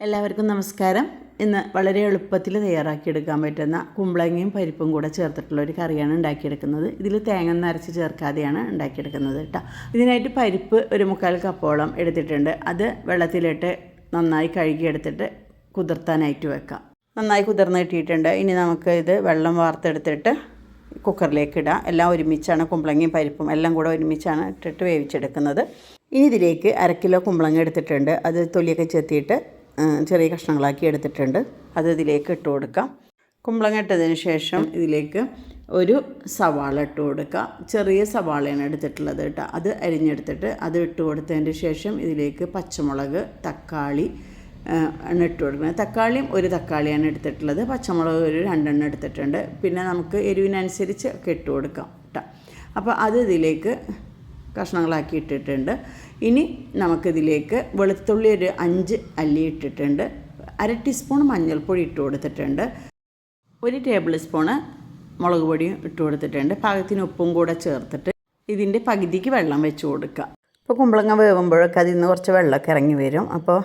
എല്ലാവർക്കും നമസ്കാരം. ഇന്ന് വളരെ എളുപ്പത്തിൽ തയ്യാറാക്കിയെടുക്കാൻ പറ്റുന്ന കുമ്പളങ്ങയും പരിപ്പും കൂടെ ചേർത്തിട്ടുള്ള ഒരു കറിയാണ് ഉണ്ടാക്കിയെടുക്കുന്നത്. ഇതിൽ തേങ്ങ നരച്ച് ചേർക്കാതെയാണ് ഉണ്ടാക്കിയെടുക്കുന്നത് കേട്ടോ. ഇതിനായിട്ട് പരിപ്പ് ഒരു മുക്കാൽ കപ്പോളം എടുത്തിട്ടുണ്ട്. അത് വെള്ളത്തിലിട്ട് നന്നായി കഴുകിയെടുത്തിട്ട് കുതിർത്താനായിട്ട് വെക്കാം. നന്നായി കുതിർന്ന് കിട്ടിയിട്ടുണ്ട്. ഇനി നമുക്ക് ഇത് വെള്ളം വാർത്തെടുത്തിട്ട് കുക്കറിലേക്ക് ഇടാം. എല്ലാം ഒരുമിച്ചാണ് കുമ്പളങ്ങയും പരിപ്പും എല്ലാം കൂടെ ഒരുമിച്ചാണ് ഇട്ടിട്ട് വേവിച്ചെടുക്കുന്നത്. ഇനി ഇതിലേക്ക് അര കിലോ കുമ്പളങ്ങ എടുത്തിട്ടുണ്ട്. അത് തൊലിയൊക്കെ ചെത്തിയിട്ട് ചെറിയ കഷ്ണങ്ങളാക്കി എടുത്തിട്ടുണ്ട്. അത് ഇതിലേക്ക് ഇട്ട് കൊടുക്കാം. കുമ്പളങ്ങ ഇട്ടതിന് ശേഷം ഇതിലേക്ക് ഒരു സവാള ഇട്ട് കൊടുക്കുക. ചെറിയ സവാളയാണ് എടുത്തിട്ടുള്ളത് കേട്ടോ. അത് അരിഞ്ഞെടുത്തിട്ട് അത് ഇട്ട് കൊടുത്തതിന് ശേഷം ഇതിലേക്ക് പച്ചമുളക് തക്കാളി ആണ് ഇട്ട് കൊടുക്കുന്നത്. തക്കാളിയും ഒരു തക്കാളിയാണ് എടുത്തിട്ടുള്ളത്. പച്ചമുളക് ഒരു രണ്ടെണ്ണം എടുത്തിട്ടുണ്ട്. പിന്നെ നമുക്ക് എരിവിനനുസരിച്ച് ഒക്കെ ഇട്ട് കൊടുക്കാം കേട്ടോ. അപ്പോൾ അത് ഇതിലേക്ക് കഷ്ണങ്ങളാക്കി ഇട്ടിട്ടുണ്ട്. ഇനി നമുക്കിതിലേക്ക് വെളുത്തുള്ളി ഒരു അഞ്ച് അല്ലി ഇട്ടിട്ടുണ്ട്. അര ടീസ്പൂൺ മഞ്ഞൾപ്പൊടി ഇട്ട് കൊടുത്തിട്ടുണ്ട്. ഒരു ടേബിൾ സ്പൂണ് മുളക് പൊടിയും ഇട്ട് കൊടുത്തിട്ടുണ്ട്. പാകത്തിന് ഉപ്പും കൂടെ ചേർത്തിട്ട് ഇതിന്റെ പകുതിക്ക് വെള്ളം വെച്ച് കൊടുക്കുക. ഇപ്പോൾ കുമ്പളങ്ങ വേവുമ്പോഴൊക്കെ അതിൽ നിന്ന് കുറച്ച് വെള്ളമൊക്കെ ഇറങ്ങി വരും. അപ്പോൾ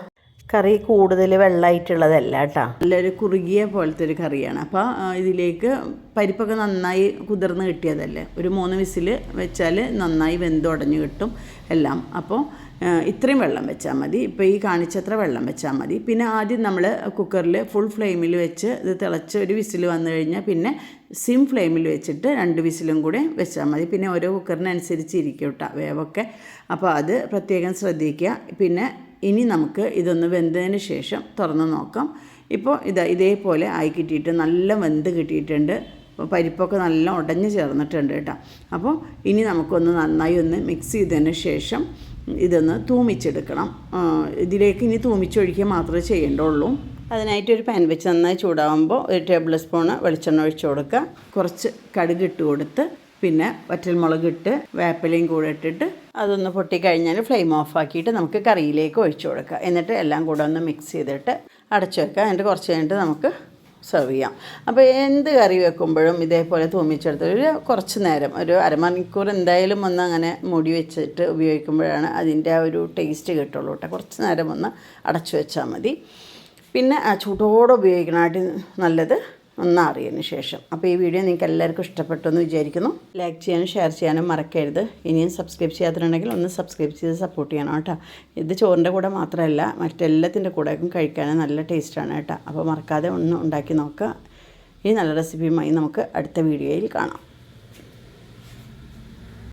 കറി കൂടുതൽ വെള്ളമായിട്ടുള്ളതല്ല കേട്ടോ നല്ലൊരു കുറുകിയ പോലത്തെ ഒരു കറിയാണ് അപ്പോൾ ഇതിലേക്ക് പരിപ്പൊക്കെ നന്നായി കുതിർന്ന് കിട്ടിയതല്ലേ. ഒരു മൂന്ന് വിസിൽ വെച്ചാൽ നന്നായി വെന്തുടഞ്ഞ് കിട്ടും എല്ലാം. അപ്പോൾ ഇത്രയും വെള്ളം വെച്ചാൽ മതി. ഇപ്പോൾ ഈ കാണിച്ചത്ര വെള്ളം വെച്ചാൽ മതി. പിന്നെ ആദ്യം നമ്മൾ കുക്കറിൽ ഫുൾ ഫ്ലെയിമിൽ വെച്ച് ഇത് തിളച്ച് ഒരു വിസിൽ വന്നു കഴിഞ്ഞാൽ പിന്നെ സിം ഫ്ലെയിമിൽ വെച്ചിട്ട് രണ്ട് വിസിലും കൂടെ വെച്ചാൽ മതി. പിന്നെ ഓരോ കുക്കറിനനുസരിച്ച് ഇരിക്കും കേട്ടോ വേവൊക്കെ. അപ്പോൾ അത് പ്രത്യേകം ശ്രദ്ധിക്കുക. പിന്നെ ഇനി നമുക്ക് ഇതൊന്ന് വെന്തതിന് ശേഷം തുറന്ന് നോക്കാം. ഇപ്പോൾ ഇത് ഇതേപോലെ ആയി കിട്ടിയിട്ട് നല്ല വെന്ത് കിട്ടിയിട്ടുണ്ട്. പരിപ്പൊക്കെ നല്ല ഉടഞ്ഞ് ചേർന്നിട്ടുണ്ട് കേട്ടോ. അപ്പോൾ ഇനി നമുക്കൊന്ന് നന്നായി ഒന്ന് മിക്സ് ചെയ്തതിന് ശേഷം ഇതൊന്ന് തൂമിച്ചെടുക്കണം. ഇതിലേക്ക് ഇനി തൂമിച്ചൊഴിക്കുക മാത്രമേ ചെയ്യേണ്ടുള്ളൂ. അതിനായിട്ട് ഒരു പാൻ വെച്ച് നന്നായി ചൂടാകുമ്പോൾ ഒരു ടേബിൾ സ്പൂണ് വെളിച്ചെണ്ണ ഒഴിച്ചു കൊടുക്കുക. കുറച്ച് കടുക് ഇട്ട് കൊടുത്ത് പിന്നെ വറ്റൽമുളക് ഇട്ട് വേപ്പിലയും കൂടെ ഇട്ടിട്ട് അതൊന്ന് പൊട്ടിക്കഴിഞ്ഞാൽ ഫ്ലെയിം ഓഫ് ആക്കിയിട്ട് നമുക്ക് കറിയിലേക്ക് ഒഴിച്ചു കൊടുക്കുക. എന്നിട്ട് എല്ലാം കൂടെ ഒന്ന് മിക്സ് ചെയ്തിട്ട് അടച്ചു വെക്കുക. എന്നിട്ട് കുറച്ച് കഴിഞ്ഞിട്ട് നമുക്ക് സെർവ് ചെയ്യാം. അപ്പോൾ എന്ത് കറി വെക്കുമ്പോഴും ഇതേപോലെ തൂമിച്ചെടുത്ത് ഒരു കുറച്ച് നേരം ഒരു അരമണിക്കൂർ എന്തായാലും ഒന്ന് അങ്ങനെ മൂടി വെച്ചിട്ട് ഉപയോഗിക്കുമ്പോഴാണ് അതിന്റെ ആ ഒരു ടേസ്റ്റ് കിട്ടുള്ളൂ കേട്ടോ. കുറച്ച് നേരം ഒന്ന് അടച്ചു വെച്ചാൽ മതി. പിന്നെ ആ ചൂടോടെ ഉപയോഗിക്കണമായിട്ട് നല്ലത് ഒന്നറിയതിന് ശേഷം. അപ്പോൾ ഈ വീഡിയോ നിങ്ങൾക്ക് എല്ലാവർക്കും ഇഷ്ടപ്പെട്ടു എന്ന് വിചാരിക്കുന്നു. ലൈക്ക് ചെയ്യാനും ഷെയർ ചെയ്യാനും മറക്കരുത്. ഇനിയും സബ്സ്ക്രൈബ് ചെയ്യാത്തിട്ടുണ്ടെങ്കിൽ ഒന്ന് സബ്സ്ക്രൈബ് ചെയ്ത് സപ്പോർട്ട് ചെയ്യണം കേട്ടോ. ഇത് ചോറിന്റെ കൂടെ മാത്രമല്ല മറ്റെല്ലാത്തിന്റെ കൂടെയൊക്കെ കഴിക്കാനും നല്ല ടേസ്റ്റാണ് കേട്ടോ. അപ്പോൾ മറക്കാതെ ഒന്ന് ഉണ്ടാക്കി നോക്കുക. ഈ നല്ല റെസിപ്പിയുമായി നമുക്ക് അടുത്ത വീഡിയോയിൽ കാണാം.